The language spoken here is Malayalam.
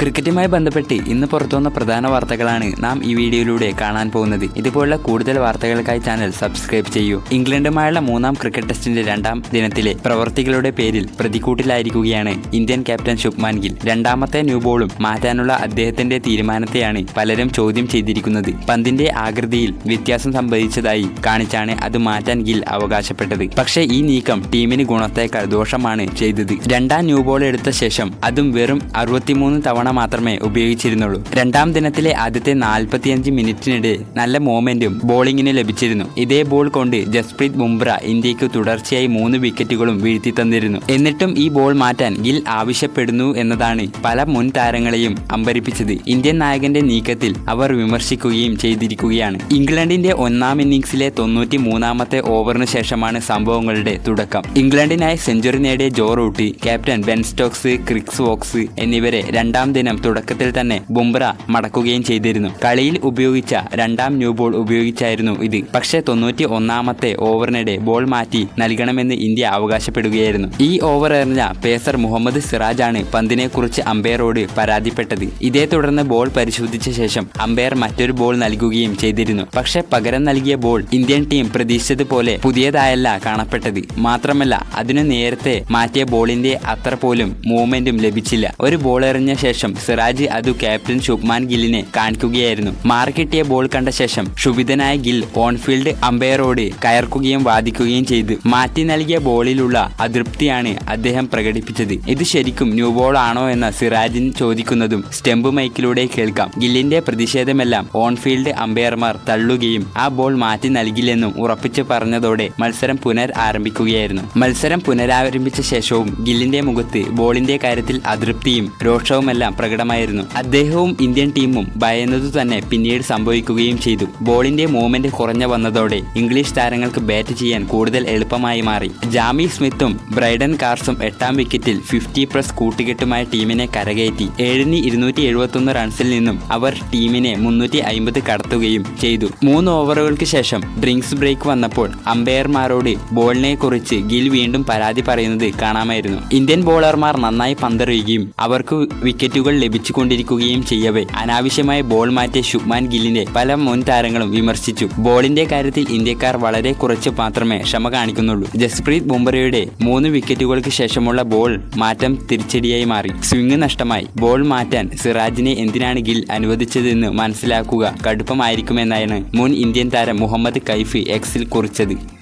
ക്രിക്കറ്റുമായി ബന്ധപ്പെട്ട് ഇന്ന് പുറത്തുവന്ന പ്രധാന വാർത്തകളാണ് നാം ഈ വീഡിയോയിലൂടെ കാണാൻ പോകുന്നത്. ഇതുപോലുള്ള കൂടുതൽ വാർത്തകൾക്കായി ചാനൽ സബ്സ്ക്രൈബ് ചെയ്യൂ. ഇംഗ്ലണ്ടുമായുള്ള മൂന്നാം ക്രിക്കറ്റ് ടെസ്റ്റിന്റെ രണ്ടാം ദിനത്തിലെ പ്രവർത്തികളുടെ പേരിൽ പ്രതിക്കൂട്ടിലായിരിക്കുകയാണ് ഇന്ത്യൻ ക്യാപ്റ്റൻ ശുഭ്മാൻ ഗിൽ. രണ്ടാമത്തെ ന്യൂ ബോളും മാറ്റാനുള്ള അദ്ദേഹത്തിന്റെ തീരുമാനത്തെയാണ് പലരും ചോദ്യം ചെയ്തിരിക്കുന്നത്. പന്തിന്റെ ആകൃതിയിൽ വ്യത്യാസം സംഭവിച്ചതായി കാണിച്ചാണ് അത് മാറ്റാൻ ഗിൽ അവകാശപ്പെട്ടത്. പക്ഷേ ഈ നീക്കം ടീമിന് ഗുണത്തേക്കാൾ ദോഷമാണ് ചെയ്തത്. രണ്ടാം ന്യൂ ബോൾ എടുത്ത ശേഷം അതും വെറും അറുപത്തിമൂന്ന് തവണ മാത്രമേ ഉപയോഗിച്ചിരുന്നുള്ളൂ. രണ്ടാം ദിനത്തിലെ ആദ്യത്തെ നാൽപ്പത്തിയഞ്ച് മിനിറ്റിനിടെ നല്ല മൂവ്മെന്റും ബോളിങ്ങിന് ലഭിച്ചിരുന്നു. ഇതേ ബോൾ കൊണ്ട് ജസ്പ്രീത് ബുംറ ഇന്ത്യയ്ക്ക് തുടർച്ചയായി മൂന്ന് വിക്കറ്റുകളും വീഴ്ത്തി തന്നിരുന്നു. എന്നിട്ടും ഈ ബോൾ മാറ്റാൻ ഗിൽ ആവശ്യപ്പെടുന്നു എന്നതാണ് പല മുൻ താരങ്ങളെയും അമ്പരിപ്പിച്ചത്. ഇന്ത്യൻ നായകന്റെ നീക്കത്തിൽ അവർ വിമർശിക്കുകയും ചെയ്തിരിക്കുകയാണ്. ഇംഗ്ലണ്ടിന്റെ ഒന്നാം ഇന്നിംഗ്സിലെ തൊണ്ണൂറ്റി മൂന്നാമത്തെ ഓവറിന് ശേഷമാണ് സംഭവങ്ങളുടെ തുടക്കം. ഇംഗ്ലണ്ടിനായി സെഞ്ചുറി നേടിയ Joe Root captain Ben Stokes Chris Woakes എന്നിവരെ രണ്ടാം ദിനം തുടക്കത്തിൽ തന്നെ ബുംറ മടക്കുകയും ചെയ്തിരുന്നു. കളിയിൽ ഉപയോഗിച്ച രണ്ടാം ന്യൂ ബോൾ ഉപയോഗിച്ചായിരുന്നു ഇത്. പക്ഷേ തൊണ്ണൂറ്റി ഒന്നാമത്തെ ഓവറിനിടെ ബോൾ മാറ്റി നൽകണമെന്ന് ഇന്ത്യ അവകാശപ്പെടുകയായിരുന്നു. ഈ ഓവർ എറിഞ്ഞ പേസർ മുഹമ്മദ് സിറാജാണ് പന്തിനെക്കുറിച്ച് അമ്പയറോട് പരാതിപ്പെട്ടത്. ഇതേ തുടർന്ന് ബോൾ പരിശോധിച്ച ശേഷം അമ്പയർ മറ്റൊരു ബോൾ നൽകുകയും ചെയ്തിരുന്നു. പക്ഷേ പകരം നൽകിയ ബോൾ ഇന്ത്യൻ ടീം പ്രതീക്ഷിച്ചതുപോലെ പുതിയതായല്ല കാണപ്പെട്ടത്. മാത്രമല്ല അതിനു നേരത്തെ മാറ്റിയ ബോളിന്റെ അത്ര പോലും മൂവ്മെന്റും ലഭിച്ചില്ല. ഒരു ബോൾ എറിഞ്ഞ ശേഷം സിറാജ് അതു ക്യാപ്റ്റൻ ശുഭ്മാൻ ഗില്ലിനെ കാണിക്കുകയായിരുന്നു. മാർക്കിട്ടിയ ബോൾ കണ്ട ശേഷം ക്ഷുഭിതനായ ഗിൽ ഓൺഫീൽഡ് അമ്പയറോട് കയർക്കുകയും വാദിക്കുകയും ചെയ്തു മാറ്റി നൽകിയ ബോളിലുള്ള അതൃപ്തിയാണ് അദ്ദേഹം പ്രകടിപ്പിച്ചത്. ഇത് ശരിക്കും ന്യൂ ബോൾ ആണോ എന്ന സിറാജിൻ ചോദിക്കുന്നതും സ്റ്റെമ്പ് മൈക്കിലൂടെ കേൾക്കാം. ഗില്ലിന്റെ പ്രതിഷേധമെല്ലാം ഓൺഫീൽഡ് അമ്പയർമാർ തള്ളുകയും ആ ബോൾ മാറ്റി നൽകില്ലെന്നും ഉറപ്പിച്ചു പറഞ്ഞതോടെ മത്സരം പുനർ ആരംഭിക്കുകയായിരുന്നു മത്സരം പുനരാരംഭിച്ച ശേഷവും ഗില്ലിന്റെ മുഖത്ത് ബോളിന്റെ കാര്യത്തിൽ അതൃപ്തിയും രോഷവുമെല്ലാം പ്രകടമായിരുന്നു. അദ്ദേഹവും ഇന്ത്യൻ ടീമും ഭയന്നതു തന്നെ പിന്നീട് സംഭവിക്കുകയും ചെയ്തു. ബോളിന്റെ മൂവ്മെന്റ് കുറഞ്ഞു വന്നതോടെ ഇംഗ്ലീഷ് താരങ്ങൾക്ക് ബാറ്റ് ചെയ്യാൻ കൂടുതൽ എളുപ്പമായി മാറി. ജാമി സ്മിത്തും ബ്രൈഡൻ കാർസും എട്ടാം വിക്കറ്റിൽ ഫിഫ്റ്റി പ്ലസ് കൂട്ടുകെട്ടുമായ ടീമിനെ കരകയറ്റി. ഏഴിന് ഇരുന്നൂറ്റി എഴുപത്തൊന്ന് റൺസിൽ നിന്നും അവർ ടീമിനെ മുന്നൂറ്റി അയിമ്പത് കടത്തുകയും ചെയ്തു. മൂന്ന് ഓവറുകൾക്ക് ശേഷം ഡ്രിങ്ക്സ് ബ്രേക്ക് വന്നപ്പോൾ അമ്പയർമാരോട് ബോളിനെ കുറിച്ച് ഗിൽ വീണ്ടും പരാതി പറയുന്നത് കാണാമായിരുന്നു. ഇന്ത്യൻ ബോളർമാർ നന്നായി പന്തെറിയുകയും അവർക്ക് വിക്കറ്റുകൾ ലഭിച്ചുകൊണ്ടിരിക്കുകയും ചെയ്യവേ. അനാവശ്യമായ ബോൾ മാറ്റിയ ശുഭ്മാൻ ഗില്ലിനെ പല മുൻ താരങ്ങളും വിമർശിച്ചു. ബോളിന്റെ കാര്യത്തിൽ ഇന്ത്യക്കാർ വളരെ കുറച്ച് മാത്രമേ ക്ഷമ കാണിക്കുന്നുള്ളൂ. ജസ്പ്രീത് ബുംറയുടെ മൂന്ന് വിക്കറ്റുകൾക്ക് ശേഷമുള്ള ബോൾ മാറ്റം തിരിച്ചടിയായി മാറി. സ്വിംഗ് നഷ്ടമായി. ബോൾ മാറ്റാൻ സിറാജിനെ എന്തിനാണ് ഗിൽ അനുവദിച്ചതെന്ന് മനസ്സിലാക്കുക കടുപ്പമായിരിക്കുമെന്നാണ് മുൻ ഇന്ത്യൻ താരം മുഹമ്മദ് കൈഫി എക്സിൽ കുറിച്ചത്.